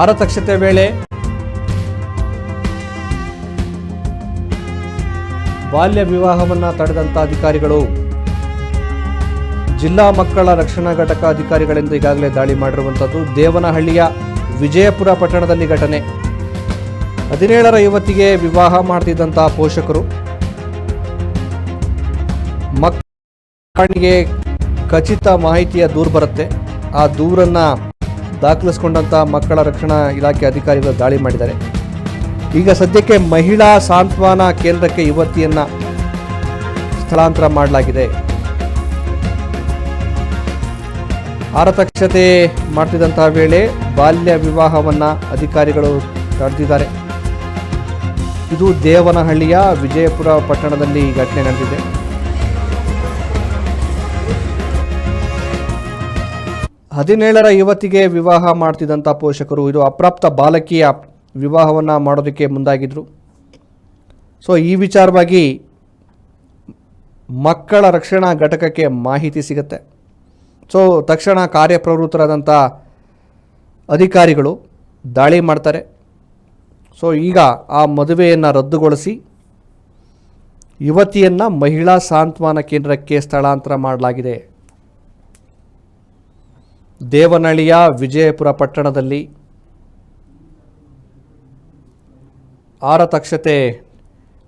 ಆರತಕ್ಷತೆ ವೇಳೆ ಬಾಲ್ಯ ವಿವಾಹವನ್ನ ತಡೆದಂತ ಅಧಿಕಾರಿಗಳು. ಜಿಲ್ಲಾ ಮಕ್ಕಳ ರಕ್ಷಣಾ ಘಟಕ ಅಧಿಕಾರಿಗಳಿಂದ ಈಗಾಗಲೇ ದಾಳಿ ಮಾಡಿರುವಂಥದ್ದು ದೇವನಹಳ್ಳಿಯ ವಿಜಯಪುರ ಪಟ್ಟಣದಲ್ಲಿ ಘಟನೆ. ಹದಿನೇಳರ ಯುವತಿಗೆ ವಿವಾಹ ಮಾಡ್ತಿದ್ದಂತಹ ಪೋಷಕರು. ಮಕ್ಕಳಿಗೆ ಖಚಿತ ಮಾಹಿತಿಯ ದೂರು ಬರುತ್ತೆ. ಆ ದೂರನ್ನು ದಾಖಲಿಸಿಕೊಂಡಂಥ ಮಕ್ಕಳ ರಕ್ಷಣಾ ಇಲಾಖೆ ಅಧಿಕಾರಿಗಳು ದಾಳಿ ಮಾಡಿದ್ದಾರೆ. ಈಗ ಸದ್ಯಕ್ಕೆ ಮಹಿಳಾ ಸಾಂತ್ವನ ಕೇಂದ್ರಕ್ಕೆ ಯುವತಿಯನ್ನ ಸ್ಥಳಾಂತರ ಮಾಡಲಾಗಿದೆ. ಆರತಕ್ಷತೆ ಮಾಡ್ತಿದ್ದಂತಹ ವೇಳೆ ಬಾಲ್ಯ ವಿವಾಹವನ್ನ ಅಧಿಕಾರಿಗಳು ತಡೆದಿದ್ದಾರೆ. ಇದು ದೇವನಹಳ್ಳಿಯ ವಿಜಯಪುರ ಪಟ್ಟಣದಲ್ಲಿ ಈ ಘಟನೆ ನಡೆದಿದೆ. ಹದಿನೇಳರ ಯುವತಿಗೆ ವಿವಾಹ ಮಾಡ್ತಿದ್ದಂಥ ಪೋಷಕರು, ಇದು ಅಪ್ರಾಪ್ತ ಬಾಲಕಿಯ ವಿವಾಹವನ್ನು ಮಾಡೋದಕ್ಕೆ ಮುಂದಾಗಿದ್ದರು ಸೊ ಈ ವಿಚಾರವಾಗಿ ಮಕ್ಕಳ ರಕ್ಷಣಾ ಘಟಕಕ್ಕೆ ಮಾಹಿತಿ ಸಿಗುತ್ತೆ. ಸೊ ತಕ್ಷಣ ಕಾರ್ಯಪ್ರವೃತ್ತರಾದಂಥ ಅಧಿಕಾರಿಗಳು ದಾಳಿ ಮಾಡ್ತಾರೆ. ಸೊ ಈಗ ಆ ಮದುವೆಯನ್ನು ರದ್ದುಗೊಳಿಸಿ ಯುವತಿಯನ್ನು ಮಹಿಳಾ ಸಾಂತ್ವನ ಕೇಂದ್ರಕ್ಕೆ ಸ್ಥಳಾಂತರ ಮಾಡಲಾಗಿದೆ. ದೇವನಹಳ್ಳಿಯ ವಿಜಯಪುರ ಪಟ್ಟಣದಲ್ಲಿ ಆರತಕ್ಷತೆ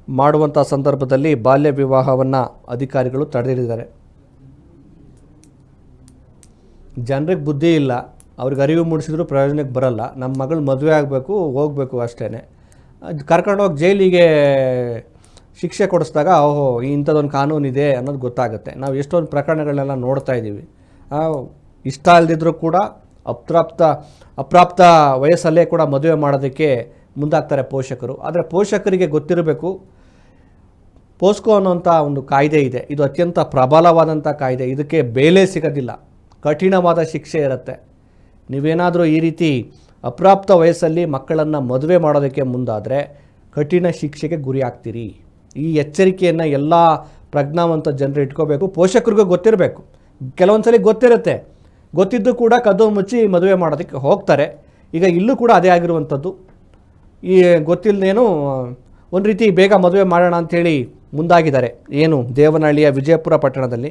ಮಾಡುವಂಥ ಸಂದರ್ಭದಲ್ಲಿ ಬಾಲ್ಯ ವಿವಾಹವನ್ನು ಅಧಿಕಾರಿಗಳು ತಡೆದಿದ್ದಾರೆ. ಜನರಿಗೆ ಬುದ್ಧಿ ಇಲ್ಲ. ಅವ್ರಿಗೆ ಅರಿವು ಮೂಡಿಸಿದ್ರು ಪ್ರಯೋಜನಕ್ಕೆ ಬರಲ್ಲ. ನಮ್ಮ ಮಗಳು ಮದುವೆ ಆಗಬೇಕು, ಹೋಗಬೇಕು ಅಷ್ಟೇ ಕರ್ಕೊಂಡೋಗಿ ಜೈಲಿಗೆ ಶಿಕ್ಷೆ ಕೊಡಿಸಿದಾಗ, ಓಹೋ ಇಂಥದ್ದೊಂದು ಕಾನೂನಿದೆ ಅನ್ನೋದು ಗೊತ್ತಾಗುತ್ತೆ. ನಾವು ಎಷ್ಟೊಂದು ಪ್ರಕರಣಗಳನ್ನೆಲ್ಲ ನೋಡ್ತಾ ಇದ್ದೀವಿ. ಇಷ್ಟ ಅಲ್ಲದಿದ್ದರೂ ಕೂಡ ಅಪ್ರಾಪ್ತ ಅಪ್ರಾಪ್ತ ವಯಸ್ಸಲ್ಲೇ ಕೂಡ ಮದುವೆ ಮಾಡೋದಕ್ಕೆ ಮುಂದಾಗ್ತಾರೆ ಪೋಷಕರು. ಆದರೆ ಪೋಷಕರಿಗೆ ಗೊತ್ತಿರಬೇಕು, ಪೋಸ್ಕೋ ಅನ್ನೋಂಥ ಒಂದು ಕಾಯ್ದೆ ಇದೆ. ಇದು ಅತ್ಯಂತ ಪ್ರಬಲವಾದಂಥ ಕಾಯ್ದೆ. ಇದಕ್ಕೆ ಬೇಲೆ ಸಿಗೋದಿಲ್ಲ. ಕಠಿಣವಾದ ಶಿಕ್ಷೆ ಇರುತ್ತೆ. ನೀವೇನಾದರೂ ಈ ರೀತಿ ಅಪ್ರಾಪ್ತ ವಯಸ್ಸಲ್ಲಿ ಮಕ್ಕಳನ್ನು ಮದುವೆ ಮಾಡೋದಕ್ಕೆ ಮುಂದಾದರೆ ಕಠಿಣ ಶಿಕ್ಷೆಗೆ ಗುರಿ ಆಗ್ತೀರಿ. ಈ ಎಚ್ಚರಿಕೆಯನ್ನು ಎಲ್ಲ ಪ್ರಜ್ಞಾವಂತ ಜನರು ಇಟ್ಕೋಬೇಕು. ಪೋಷಕರಿಗೂ ಗೊತ್ತಿರಬೇಕು. ಕೆಲವೊಂದು ಸಲ ಗೊತ್ತಿರುತ್ತೆ. ಗೊತ್ತಿದ್ದು ಕೂಡ ಕದ್ದು ಮುಚ್ಚಿ ಮದುವೆ ಮಾಡೋದಕ್ಕೆ ಹೋಗ್ತಾರೆ. ಈಗ ಇಲ್ಲೂ ಕೂಡ ಅದೇ ಆಗಿರುವಂಥದ್ದು. ಈ ಗೊತ್ತಿಲ್ಲದೇನು ಒಂದು ರೀತಿ ಬೇಗ ಮದುವೆ ಮಾಡೋಣ ಅಂಥೇಳಿ ಮುಂದಾಗಿದ್ದಾರೆ. ಏನು ದೇವನಹಳ್ಳಿಯ ವಿಜಯಪುರ ಪಟ್ಟಣದಲ್ಲಿ.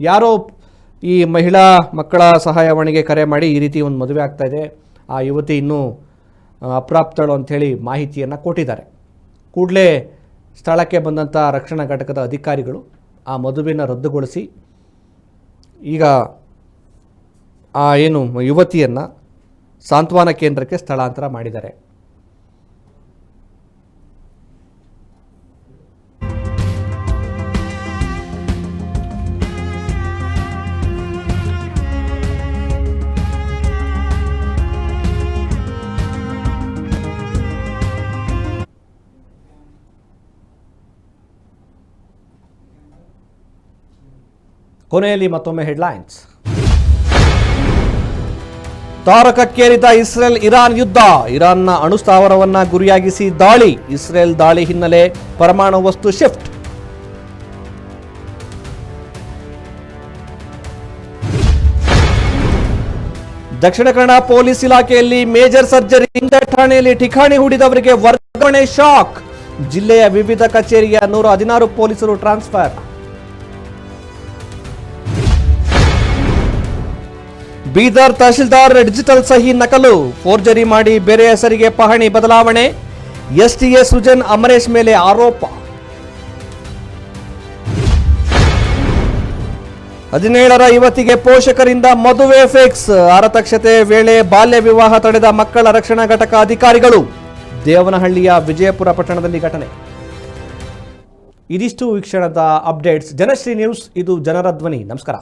ಯಾರೋ ಈ ಮಹಿಳಾ ಮಕ್ಕಳ ಸಹಾಯವಾಣಿಗೆ ಕರೆ ಮಾಡಿ ಈ ರೀತಿ ಒಂದು ಮದುವೆ ಆಗ್ತಾ ಇದೆ. ಆ ಯುವತಿ ಇನ್ನೂ ಅಪ್ರಾಪ್ತಳು ಅಂಥೇಳಿ ಮಾಹಿತಿಯನ್ನು ಕೊಟ್ಟಿದ್ದಾರೆ. ಕೂಡಲೇ ಸ್ಥಳಕ್ಕೆ ಬಂದಂಥ ರಕ್ಷಣಾ ಘಟಕದ ಅಧಿಕಾರಿಗಳು ಆ ಮದುವೆಯನ್ನು ರದ್ದುಗೊಳಿಸಿ ಈಗ ಆ ಏನು ಯುವತಿಯನ್ನು ಸಾಂತ್ವನ ಕೇಂದ್ರಕ್ಕೆ ಸ್ಥಳಾಂತರ ಮಾಡಿದ್ದಾರೆ. ಕೊನೆಯಲ್ಲಿ ಮತ್ತೊಮ್ಮೆ ಹೆಡ್ಲೈನ್ಸ್ ತಾರಕಕ್ಕೇರಿದ ಇಸ್ರೇಲ್ ಇರಾನ್ ಯುದ್ಧ. ಇರಾನ್ನ ಅಣುಸ್ಥಾವರವನ್ನ ಗುರಿಯಾಗಿಸಿ ದಾಳಿ. ಇಸ್ರೇಲ್ ದಾಳಿ ಹಿನ್ನೆಲೆ ಪರಮಾಣು ವಸ್ತು ಶಿಫ್ಟ್. ದಕ್ಷಿಣ ಕನ್ನಡ ಪೊಲೀಸ್ ಇಲಾಖೆಯಲ್ಲಿ ಮೇಜರ್ ಸರ್ಜರಿ ಠಾಣೆಯಲ್ಲಿ ಠಿಕಾಣಿ ಹೂಡಿದವರಿಗೆ ವರ್ಗಾವಣೆ ಶಾಕ್. ಜಿಲ್ಲೆಯ ವಿವಿಧ ಕಚೇರಿಯ ನೂರ ಹದಿನಾರು ಪೊಲೀಸರು ಟ್ರಾನ್ಸ್ಫರ್. ಬೀದರ್ ತಹಶೀಲ್ದಾರ್ ಡಿಜಿಟಲ್ ಸಹಿ ನಕಲು, ಫೋರ್ಜರಿ ಮಾಡಿ ಬೇರೆ ಹೆಸರಿಗೆ ಪಹಣಿ ಬದಲಾವಣೆ, ಎಸ್ಟಿಎ ಸುಜನ್ ಅಮರೇಶ್ ಮೇಲೆ ಆರೋಪ. ಹದಿನೇಳರ ಯುವತಿಗೆ ಪೋಷಕರಿಂದ ಮದುವೆ ಫಿಕ್ಸ್, ಆರತಕ್ಷತೆ ವೇಳೆ ಬಾಲ್ಯ ವಿವಾಹ ತಡೆದ ಮಕ್ಕಳ ರಕ್ಷಣಾ ಘಟಕ ಅಧಿಕಾರಿಗಳು, ದೇವನಹಳ್ಳಿಯ ವಿಜಯಪುರ ಪಟ್ಟಣದಲ್ಲಿ ಘಟನೆ. ಇದಿಷ್ಟು ವೀಕ್ಷಣದ ಅಪ್ಡೇಟ್ಸ್. ಜನಶ್ರೀ ನ್ಯೂಸ್, ಇದು ಜನರ ಧ್ವನಿ. ನಮಸ್ಕಾರ.